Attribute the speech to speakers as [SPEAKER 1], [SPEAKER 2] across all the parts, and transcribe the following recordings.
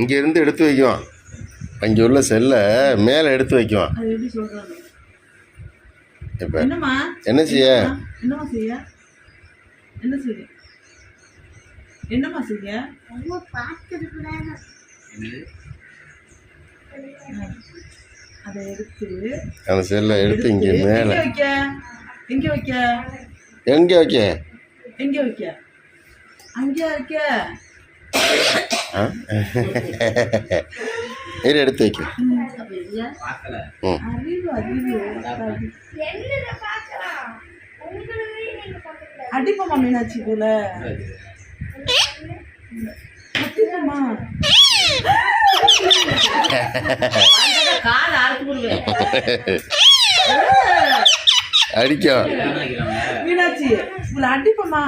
[SPEAKER 1] இங்கே இருந்து எடுத்து வைக்குவான். அங்கே உள்ள செல்லை மேலே எடுத்து வைக்குவான்.
[SPEAKER 2] அது எப்படி சொல்றது
[SPEAKER 1] இப்போ
[SPEAKER 2] என்னம்மா?
[SPEAKER 1] என்ன செய்ய?
[SPEAKER 2] என்னம்மா? செய்ய? என்ன செய்ய? என்னம்மா செய்ய?
[SPEAKER 3] என்னது
[SPEAKER 2] அதை எடுத்து
[SPEAKER 1] அந்த செல்லை எடுத்து இங்கே மேலே.
[SPEAKER 2] வைக்க? எங்க வைக்க?
[SPEAKER 1] எங்கே வைக்க?
[SPEAKER 2] எங்க வைக்க? அங்கே வைக்க.
[SPEAKER 1] இரு எடுத்து வைக்க.
[SPEAKER 3] பார்க்கல
[SPEAKER 1] ம்.
[SPEAKER 2] அடிப்பமா மீனாட்சி
[SPEAKER 4] விடுவேன்
[SPEAKER 1] அடிக்கும்.
[SPEAKER 2] மீனாட்சி உங்களை அடிப்பமா?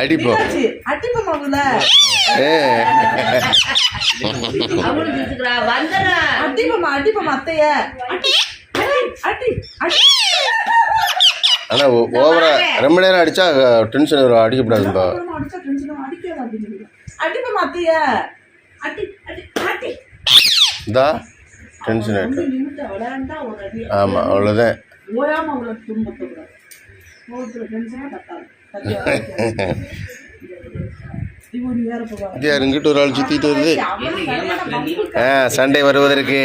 [SPEAKER 1] அடிப்போம்.
[SPEAKER 2] அடிப்பமா அடிப்பமா அத்தைய. அடி. அடி அடி.
[SPEAKER 1] ஆனால் ஓவரா ரொம்ப நேரம் டென்ஷன் வரும்
[SPEAKER 2] அடிச்சா டென்ஷன் அப்படின்னு சொல்லி அடிப்பமா அத்தைய. அடி அடி அடி.
[SPEAKER 1] இந்தா. டென்ஷன் ஆகிட்டு ஆமாம் அவ்வளோதான் யார்? இங்கிட்ட ஒரு ஆள் சுற்றிட்டு வருது. ஆ சண்டை வருவதற்கு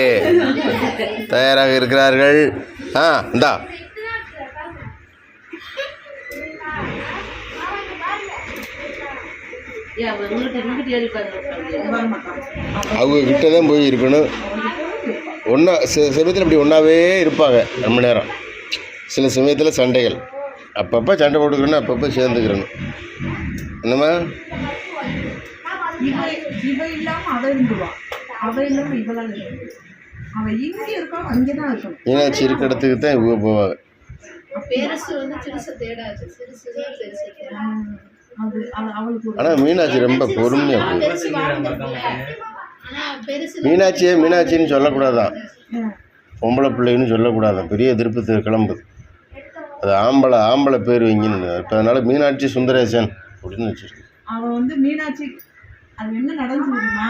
[SPEAKER 1] தயாராக இருக்கிறார்கள். ஆ இந்தா. அவங்க கிட்ட தான் போய் இருக்கணும். ஒன்றா சில சமயத்தில் இப்படி ஒன்றாவே இருப்பாங்க ரொம்ப நேரம். சில சமயத்தில் சண்டைகள். அப்பப்போ சண்டை போட்டுக்கிறணும் அப்பப்போ சேர்ந்துக்கிறணும். என்னம்மா? மீனாட்சி இருக்கிற இடத்துக்கு தான் இவங்க போவாங்க. ஆனால் மீனாட்சி ரொம்ப பொறுமையாக போகும் மீனாட்சியே மீனாட்சின்னு சொல்லக்கூடாதான். பொம்பளை பிள்ளைன்னு சொல்லக்கூடாதான் பெரிய எதிர்ப்பு கிளம்புது அது ஆம்பளை ஆம்பளை பேர் வைங்கன்னு இப்போ அதனால் மீனாட்சி சுந்தரேசன் அப்படின்னு வச்சிருக்கு
[SPEAKER 2] அவ வந்து மீனாட்சி அது என்ன நடந்து தெரியுமா?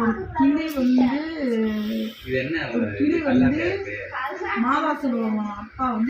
[SPEAKER 2] ஒரு கிளி வந்து
[SPEAKER 3] இது என்ன
[SPEAKER 2] ஒரு கிளி வந்து மாதாசுரம் அப்பா வந்து